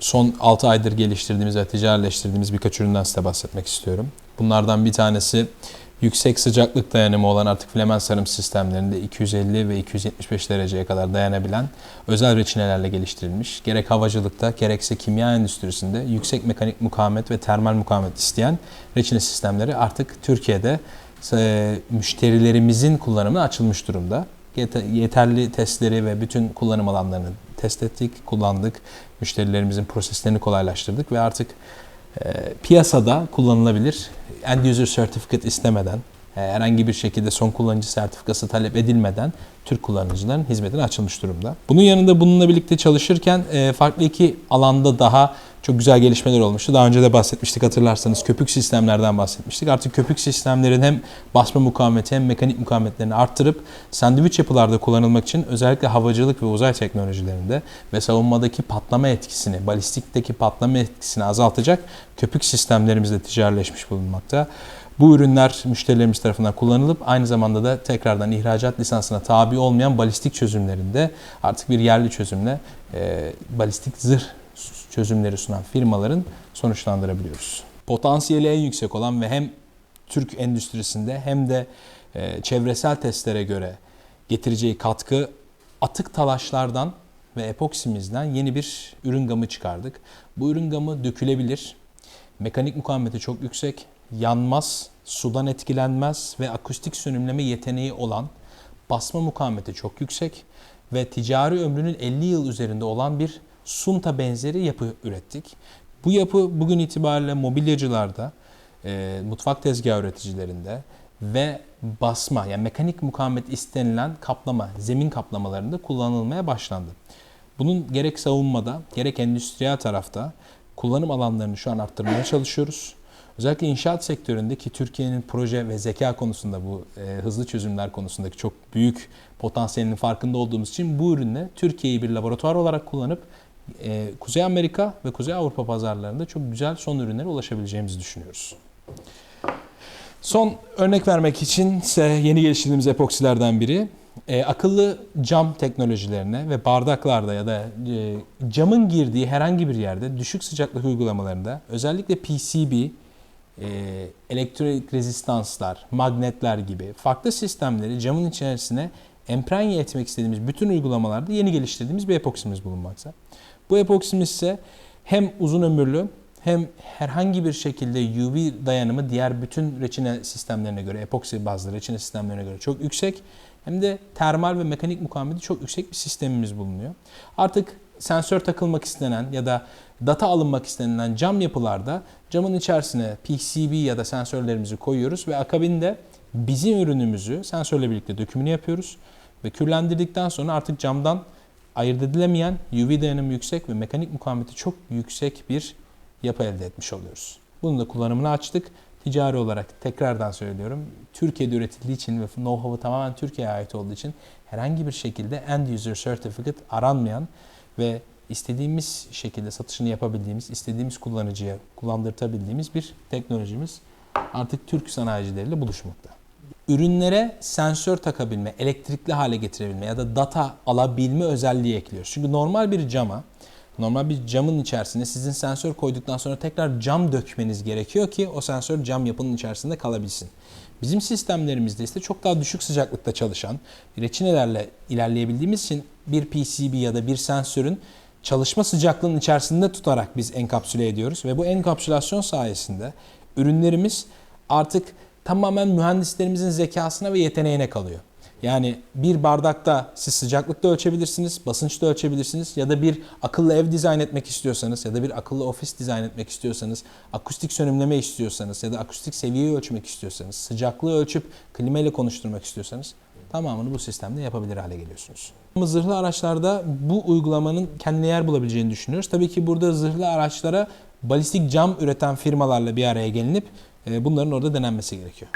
Son 6 aydır geliştirdiğimiz ve ticaretleştirdiğimiz birkaç üründen size bahsetmek istiyorum. Bunlardan bir tanesi yüksek sıcaklık dayanımı olan artık flemen sarım sistemlerinde 250 ve 275 dereceye kadar dayanabilen özel reçinelerle geliştirilmiş. Gerek havacılıkta gerekse kimya endüstrisinde yüksek mekanik mukavemet ve termal mukavemet isteyen reçine sistemleri artık Türkiye'de e, müşterilerimizin kullanımına açılmış durumda. Yete- Yeterli testleri ve bütün kullanım alanlarını test ettik, kullandık. Müşterilerimizin proseslerini kolaylaştırdık ve artık e, piyasada kullanılabilir end user certificate istemeden, e, herhangi bir şekilde son kullanıcı sertifikası talep edilmeden Türk kullanıcıların hizmetine açılmış durumda. Bunun yanında bununla birlikte çalışırken e, farklı iki alanda daha çok güzel gelişmeler olmuştu. Daha önce de bahsetmiştik hatırlarsanız köpük sistemlerden bahsetmiştik. Artık köpük sistemlerin hem basma mukavemeti hem mekanik mukavemetlerini arttırıp sandviç yapılarda kullanılmak için özellikle havacılık ve uzay teknolojilerinde ve savunmadaki patlama etkisini, balistikteki patlama etkisini azaltacak köpük sistemlerimizde ticaretleşmiş bulunmakta. Bu ürünler müşterilerimiz tarafından kullanılıp aynı zamanda da tekrardan ihracat lisansına tabi olmayan balistik çözümlerinde artık bir yerli çözümle e, balistik zırh çözümleri sunan firmaların sonuçlandırabiliyoruz. Potansiyeli en yüksek olan ve hem Türk endüstrisinde hem de e, çevresel testlere göre getireceği katkı atık talaşlardan ve epoksimizden yeni bir ürün gamı çıkardık. Bu ürün gamı dökülebilir, mekanik mukavemeti çok yüksek, yanmaz, sudan etkilenmez ve akustik sönümleme yeteneği olan basma mukavemeti çok yüksek ve ticari ömrünün 50 yıl üzerinde olan bir sunta benzeri yapı ürettik. Bu yapı bugün itibariyle mobilyacılarda, e, mutfak tezgahı üreticilerinde ve basma yani mekanik mukavemet istenilen kaplama, zemin kaplamalarında kullanılmaya başlandı. Bunun gerek savunmada gerek endüstriyel tarafta kullanım alanlarını şu an arttırmaya çalışıyoruz. Özellikle inşaat sektöründeki Türkiye'nin proje ve zeka konusunda bu e, hızlı çözümler konusundaki çok büyük potansiyelinin farkında olduğumuz için bu ürünle Türkiye'yi bir laboratuvar olarak kullanıp e, Kuzey Amerika ve Kuzey Avrupa pazarlarında çok güzel son ürünlere ulaşabileceğimizi düşünüyoruz. Son örnek vermek için ise yeni geliştirdiğimiz epoksilerden biri e, akıllı cam teknolojilerine ve bardaklarda ya da e, camın girdiği herhangi bir yerde düşük sıcaklık uygulamalarında özellikle PCB, e, elektrik rezistanslar, magnetler gibi farklı sistemleri camın içerisine emprenye etmek istediğimiz bütün uygulamalarda yeni geliştirdiğimiz bir epoksimiz bulunmakta. Bu epoksimiz ise hem uzun ömürlü hem herhangi bir şekilde UV dayanımı diğer bütün reçine sistemlerine göre, epoksi bazlı reçine sistemlerine göre çok yüksek. Hem de termal ve mekanik mukavemeti çok yüksek bir sistemimiz bulunuyor. Artık sensör takılmak istenen ya da data alınmak istenilen cam yapılarda camın içerisine PCB ya da sensörlerimizi koyuyoruz ve akabinde bizim ürünümüzü sensörle birlikte dökümünü yapıyoruz ve kürlendirdikten sonra artık camdan ayırt edilemeyen UV dayanımı yüksek ve mekanik mukavemeti çok yüksek bir yapı elde etmiş oluyoruz. Bunun da kullanımını açtık. Ticari olarak tekrardan söylüyorum. Türkiye'de üretildiği için ve know-how'u tamamen Türkiye'ye ait olduğu için herhangi bir şekilde end user certificate aranmayan ve istediğimiz şekilde satışını yapabildiğimiz, istediğimiz kullanıcıya kullandırtabildiğimiz bir teknolojimiz artık Türk sanayicileriyle buluşmakta. Ürünlere sensör takabilme, elektrikli hale getirebilme ya da data alabilme özelliği ekliyoruz. Çünkü normal bir cama Normal bir camın içerisine sizin sensör koyduktan sonra tekrar cam dökmeniz gerekiyor ki o sensör cam yapının içerisinde kalabilsin. Bizim sistemlerimizde ise çok daha düşük sıcaklıkta çalışan reçinelerle ilerleyebildiğimiz için bir PCB ya da bir sensörün çalışma sıcaklığının içerisinde tutarak biz enkapsüle ediyoruz ve bu enkapsülasyon sayesinde ürünlerimiz artık tamamen mühendislerimizin zekasına ve yeteneğine kalıyor. Yani bir bardakta siz sıcaklıkta ölçebilirsiniz, basınçta ölçebilirsiniz ya da bir akıllı ev dizayn etmek istiyorsanız ya da bir akıllı ofis dizayn etmek istiyorsanız, akustik sönümleme istiyorsanız ya da akustik seviyeyi ölçmek istiyorsanız, sıcaklığı ölçüp klima ile konuşturmak istiyorsanız tamamını bu sistemde yapabilir hale geliyorsunuz. Zırhlı araçlarda bu uygulamanın kendine yer bulabileceğini düşünüyoruz. Tabii ki burada zırhlı araçlara balistik cam üreten firmalarla bir araya gelinip bunların orada denenmesi gerekiyor.